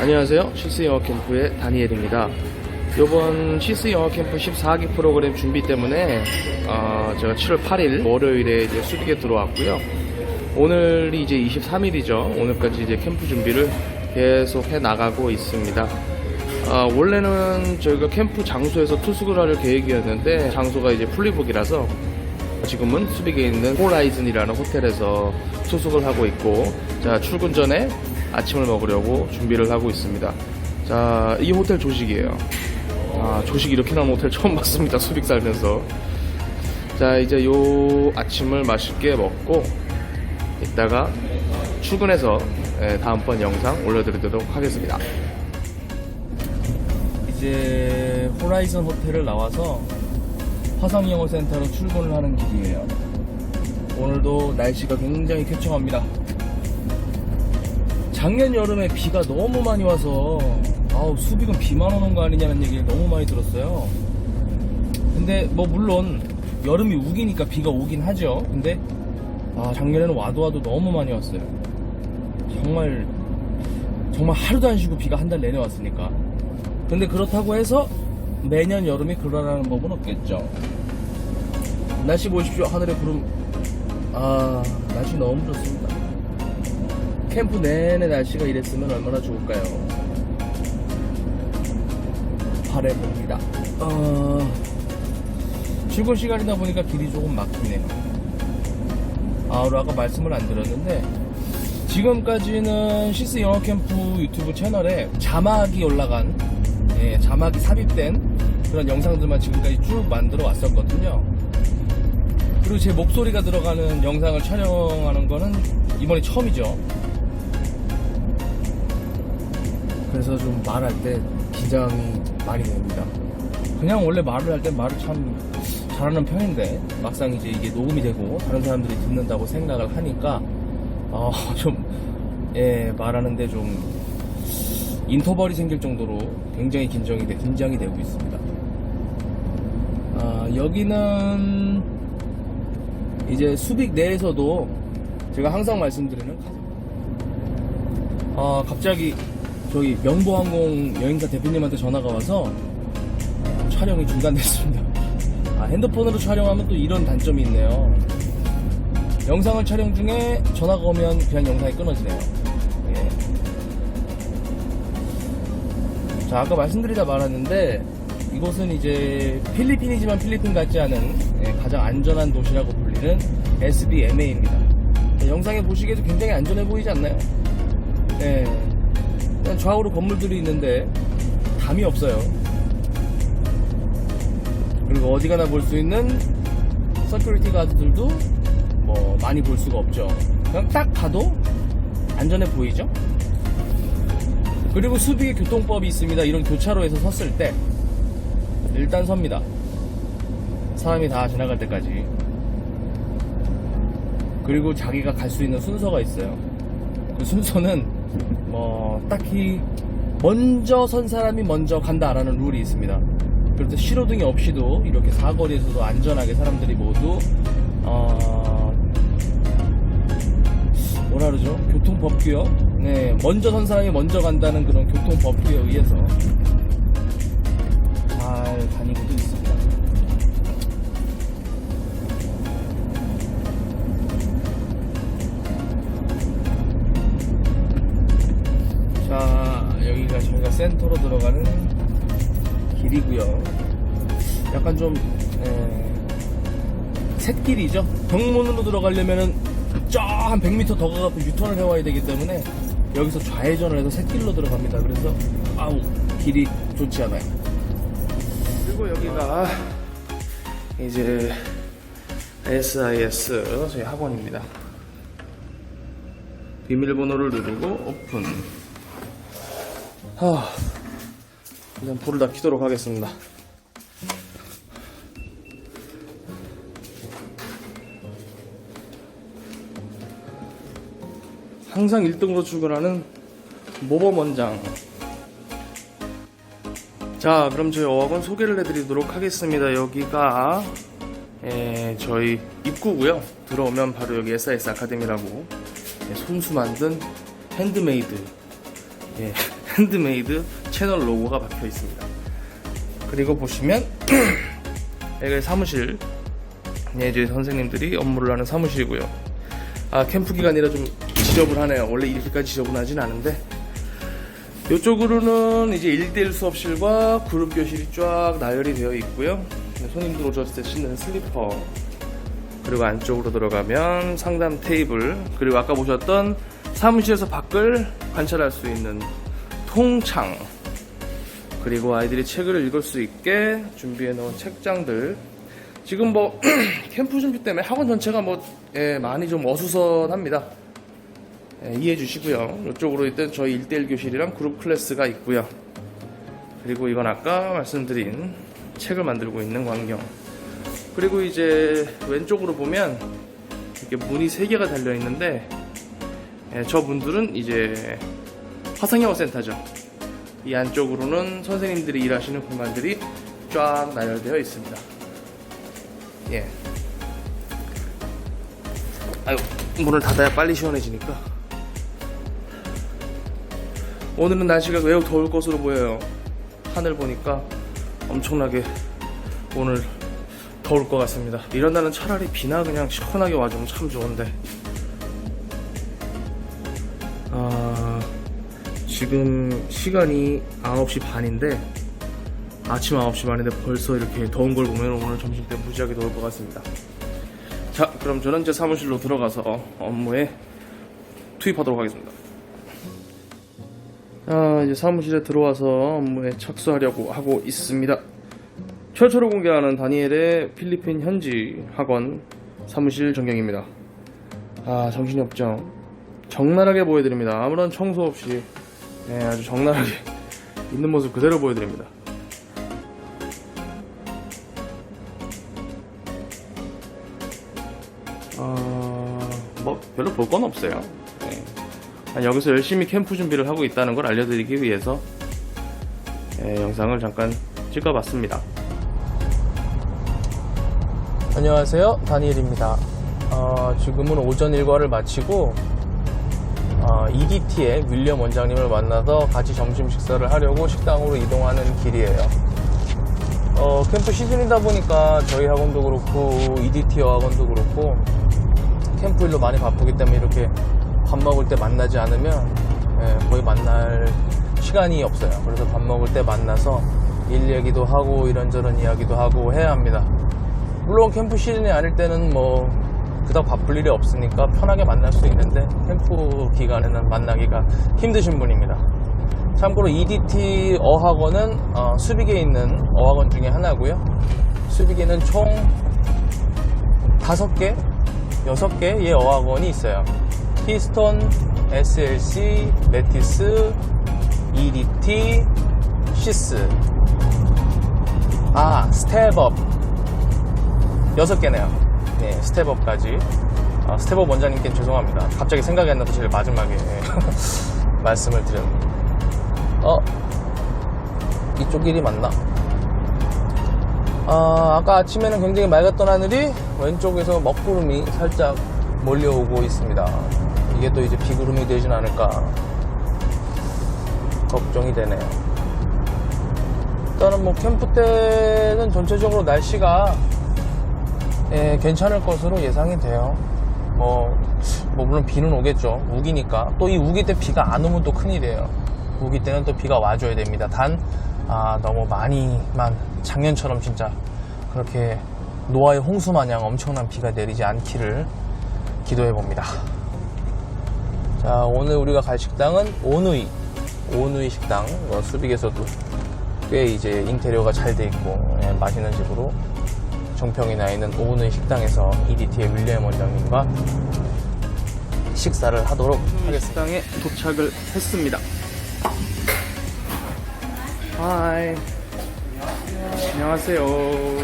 안녕하세요. 시스 영어 캠프의 다니엘입니다. 이번 시스 영어 캠프 14기 프로그램 준비 때문에 어, 제가 7월 8일 월요일에 이제 수비에 들어왔고요. 오늘이 이제 23일이죠. 오늘까지 이제 캠프 준비를 계속 해 나가고 있습니다. 아, 원래는 저희가 캠프 장소에서 투숙을 할 계획이었는데 장소가 이제 플리북이라서 지금은 수빅에 있는 호라이즌이라는 호텔에서 투숙을 하고 있고 자 출근 전에 아침을 먹으려고 준비를 하고 있습니다. 자이 호텔 조식이에요. 아 조식 이렇게 나온 호텔 처음 봤습니다. 수빅 살면서 자 이제 요 아침을 맛있게 먹고 이따가 출근해서 예, 다음번 영상 올려드리도록 하겠습니다. 이제 호라이즌 호텔을 나와서 화성영어센터로 출근을 하는 길이에요. 오늘도 날씨가 굉장히 쾌청합니다. 작년 여름에 비가 너무 많이 와서 아우 수빅은 비만 오는 거 아니냐는 얘기를 너무 많이 들었어요. 근데 뭐 물론 여름이 우기니까 비가 오긴 하죠. 근데 아 작년에는 와도 와도 너무 많이 왔어요. 정말 정말 하루도 안 쉬고 비가 한 달 내내 왔으니까. 근데 그렇다고 해서 매년 여름이 그러라는 법은 없겠죠. 날씨 보십시오. 하늘의 구름. 아, 날씨 너무 좋습니다. 캠프 내내 날씨가 이랬으면 얼마나 좋을까요? 바래봅니다. 어, 출근 시간이다 보니까 길이 조금 막히네요. 아, 아까 말씀을 안 드렸는데, 지금까지는 시스 영어 캠프 유튜브 채널에 자막이 올라간, 예, 자막이 삽입된 그런 영상들만 지금까지 쭉 만들어 왔었거든요. 그리고 제 목소리가 들어가는 영상을 촬영하는 거는 이번이 처음이죠. 그래서 좀 말할 때 긴장이 많이 됩니다. 그냥 원래 말을 할 때 말을 참 잘하는 편인데 막상 이제 이게 녹음이 되고 다른 사람들이 듣는다고 생각을 하니까 어, 좀 예, 말하는데 좀 인터벌이 생길 정도로 굉장히 긴장이, 돼, 긴장이 되고 있습니다. 아, 여기는 이제 수빅 내에서도 제가 항상 말씀드리는 아, 갑자기 저희 명보항공 여행사 대표님한테 전화가 와서 촬영이 중단됐습니다. 아, 핸드폰으로 촬영하면 또 이런 단점이 있네요. 영상을 촬영 중에 전화가 오면 그냥 영상이 끊어지네요. 예. 자, 아까 말씀드리다 말았는데 이곳은 이제 필리핀이지만 필리핀 같지 않은 예, 가장 안전한 도시라고 불리는 SBMA입니다. 영상에 보시기에도 굉장히 안전해 보이지 않나요? 예. 그냥 좌우로 건물들이 있는데 담이 없어요. 그리고 어디 가나 볼 수 있는 서큐리티 가드들도 뭐 많이 볼 수가 없죠. 그냥 딱 봐도 안전해 보이죠? 그리고 수비의 교통법이 있습니다. 이런 교차로에서 섰을 때 일단 섭니다. 사람이 다 지나갈 때까지. 그리고 자기가 갈 수 있는 순서가 있어요. 그 순서는 뭐 딱히 먼저 선 사람이 먼저 간다라는 룰이 있습니다. 그래서 신호등이 없이도 이렇게 사거리에서도 안전하게 사람들이 모두 어, 뭐라 그러죠? 교통법규요? 네, 먼저 선 사람이 먼저 간다는 그런 교통법규에 의해서 잘 다니고도 있습니다. 센터로 들어가는 길이고요. 약간 좀 에, 샛길이죠. 정문으로 들어가려면은 저 한 100m 더 가갖고 유턴을 해와야 되기 때문에 여기서 좌회전을 해서 새길로 들어갑니다. 그래서 아우 길이 좋지 않아요. 그리고 여기가 이제 SIS 저희 학원입니다. 비밀번호를 누르고 오픈. 하, 일단 불을 다 켜도록 하겠습니다. 항상 1등으로 출근하는 모범 원장. 자, 그럼 저희 어학원 소개를 해드리도록 하겠습니다. 여기가 에, 저희 입구고요. 들어오면 바로 여기 SIS 아카데미라고 예, 손수 만든 핸드메이드 예, 핸드메이드 채널 로고가 박혀 있습니다. 그리고 보시면 여기 사무실 예, 이제 선생님들이 업무를 하는 사무실이고요. 아 캠프 기간이라 좀 지저분하네요. 원래 이렇게까지 지저분하진 않은데 이쪽으로는 이제 1대1 수업실과 그룹 교실이 쫙 나열이 되어 있고요. 네, 손님들 오셨을 때 신는 슬리퍼 그리고 안쪽으로 들어가면 상담 테이블 그리고 아까 보셨던 사무실에서 밖을 관찰할 수 있는 통창. 그리고 아이들이 책을 읽을 수 있게 준비해 놓은 책장들. 지금 뭐 캠프 준비 때문에 학원 전체가 뭐 예, 많이 좀 어수선합니다. 예, 이해해 주시고요. 이쪽으로 일단 저희 1대1 교실이랑 그룹 클래스가 있고요. 그리고 이건 아까 말씀드린 책을 만들고 있는 광경. 그리고 이제 왼쪽으로 보면 이렇게 문이 3개가 달려 있는데 예, 저 분들은 이제 화상영어 센터죠. 이 안쪽으로는 선생님들이 일하시는 공간들이 쫙 나열되어 있습니다. 예. 아유, 문을 닫아야 빨리 시원해지니까. 오늘은 날씨가 매우 더울 것으로 보여요. 하늘 보니까 엄청나게 오늘 더울 것 같습니다. 이런 날은 차라리 비나 그냥 시원하게 와주면 참 좋은데. 아, 지금 시간이 9시 반인데, 아침 9시 반인데 벌써 이렇게 더운 걸 보면 오늘 점심 때 무지하게 더울 것 같습니다. 자, 그럼 저는 제 사무실로 들어가서 업무에 투입하도록 하겠습니다. 아, 이제 사무실에 들어와서 업무에 착수하려고 하고 있습니다. 최초로 공개하는 다니엘의 필리핀 현지 학원 사무실 전경입니다. 아, 정신이 없죠. 적나라하게 보여드립니다. 아무런 청소 없이 네, 아주 적나라하게 있는 모습 그대로 보여드립니다. 어, 뭐 별로 볼 건 없어요. 네. 아, 여기서 열심히 캠프 준비를 하고 있다는 걸 알려드리기 위해서 네, 영상을 잠깐 찍어봤습니다. 안녕하세요. 다니엘입니다. 어, 지금은 오전 일과를 마치고 어, EDT의 윌리엄 원장님을 만나서 같이 점심 식사를 하려고 식당으로 이동하는 길이에요. 어, 캠프 시즌이다 보니까 저희 학원도 그렇고 EDT 여학원도 그렇고 캠프 일로 많이 바쁘기 때문에 이렇게 밥 먹을 때 만나지 않으면 예, 거의 만날 시간이 없어요. 그래서 밥 먹을 때 만나서 일 얘기도 하고 이런저런 이야기도 하고 해야 합니다. 물론 캠프 시즌이 아닐 때는 뭐 그닥 바쁠 일이 없으니까 편하게 만날 수 있는데 캠프 기간에는 만나기가 힘드신 분입니다. 참고로 EDT 어학원은 어, 수빅에 있는 어학원 중에 하나고요. 수빅에는 총 5개, 6개의 어학원이 있어요. 히스톤, SLC, 메티스, EDT, 시스, 아, 스텝업, 여섯 개네요. 네, 스텝업까지. 아, 스텝업 원장님께 죄송합니다. 갑자기 생각이 안 나서 제일 마지막에 말씀을 드렸는데. 어? 이쪽 길이 맞나? 아, 아까 아침에는 굉장히 맑았던 하늘이 왼쪽에서 먹구름이 살짝 몰려오고 있습니다. 이게 또 이제 비구름이 되진 않을까 걱정이 되네요. 일단은 뭐 캠프 때는 전체적으로 날씨가 예, 괜찮을 것으로 예상이 돼요. 뭐, 뭐 물론 비는 오겠죠. 우기니까. 또 이 우기 때 비가 안 오면 또 큰일이에요. 우기 때는 또 비가 와줘야 됩니다. 단, 아, 너무 많이만 작년처럼 진짜 그렇게 노아의 홍수 마냥 엄청난 비가 내리지 않기를 기도해 봅니다. 자, 오늘 우리가 갈 식당은 오누이. 오누이 식당. 어, 수빅에서도 꽤 이제 인테리어가 잘 돼 있고, 예, 맛있는 집으로 정평이 나 있는 오누이 식당에서 EDT의 윌리엄 원장님과 식사를 하도록 하겠습니다. 식당에 도착을 했습니다. 하이. 안녕하세요. 어,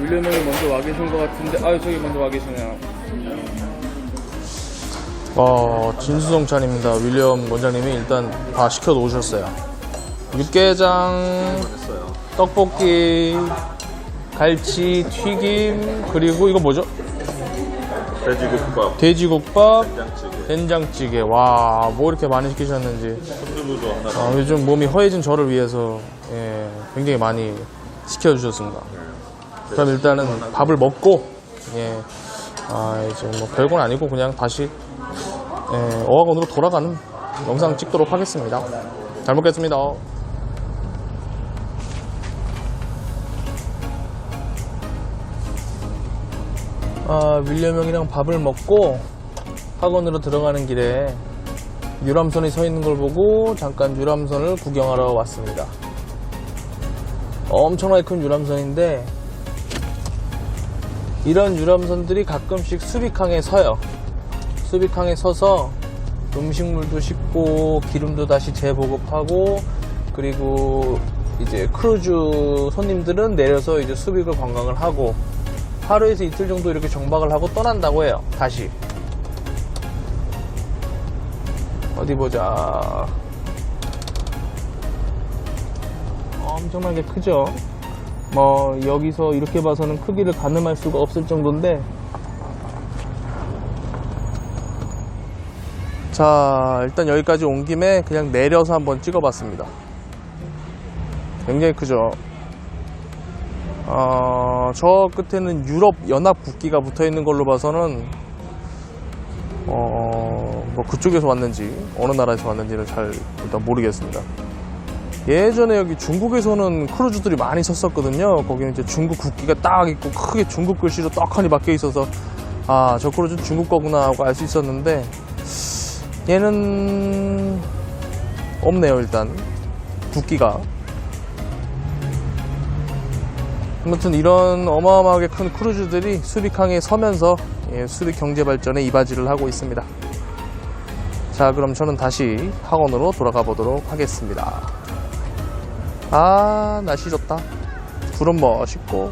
윌리엄 형이 먼저 와 계신 것 같은데, 아유, 저기 먼저 와 계시네요. 어, 진수성찬입니다. 윌리엄 원장님이 일단 다 시켜 놓으셨어요. 육개장, 떡볶이, 갈치, 튀김, 그리고 이거 뭐죠? 돼지국밥, 돼지국밥, 된장찌개, 된장찌개. 와, 뭐 이렇게 많이 시키셨는지. 손두부도 하나 아, 요즘 몸이 허해진 저를 위해서 예, 굉장히 많이 시켜주셨습니다. 그럼 일단은 밥을 먹고 예, 아, 이제 뭐 별건 아니고 그냥 다시 예, 어학원으로 돌아가는 영상 찍도록 하겠습니다. 잘 먹겠습니다. 아, 윌리엄 형이랑 밥을 먹고 학원으로 들어가는 길에 유람선이 서 있는 걸 보고 잠깐 유람선을 구경하러 왔습니다. 엄청나게 큰 유람선인데 이런 유람선들이 가끔씩 수빅항에 서요. 수빅항에 서서 음식물도 싣고 기름도 다시 재보급하고 그리고 이제 크루즈 손님들은 내려서 이제 수빅을 관광을 하고 하루에서 이틀 정도 이렇게 정박을 하고 떠난다고 해요. 다시. 어디 보자. 엄청나게 크죠? 뭐, 여기서 이렇게 봐서는 크기를 가늠할 수가 없을 정도인데. 자, 일단 여기까지 온 김에 그냥 내려서 한번 찍어봤습니다. 굉장히 크죠? 어, 저 끝에는 유럽 연합 국기가 붙어 있는 걸로 봐서는 어, 뭐 그쪽에서 왔는지 어느 나라에서 왔는지는 잘 일단 모르겠습니다. 예전에 여기 중국에서는 크루즈들이 많이 섰었거든요. 거기는 이제 중국 국기가 딱 있고 크게 중국 글씨로 떡하니 박혀 있어서 아, 저 크루즈 는 중국 거구나 하고 알 수 있었는데 얘는 없네요, 일단. 국기가. 아무튼 이런 어마어마하게 큰 크루즈들이 수빅항에 서면서 예, 수빅 경제 발전에 이바지를 하고 있습니다. 자, 그럼 저는 다시 학원으로 돌아가 보도록 하겠습니다. 아, 날씨 좋다. 구름 멋있고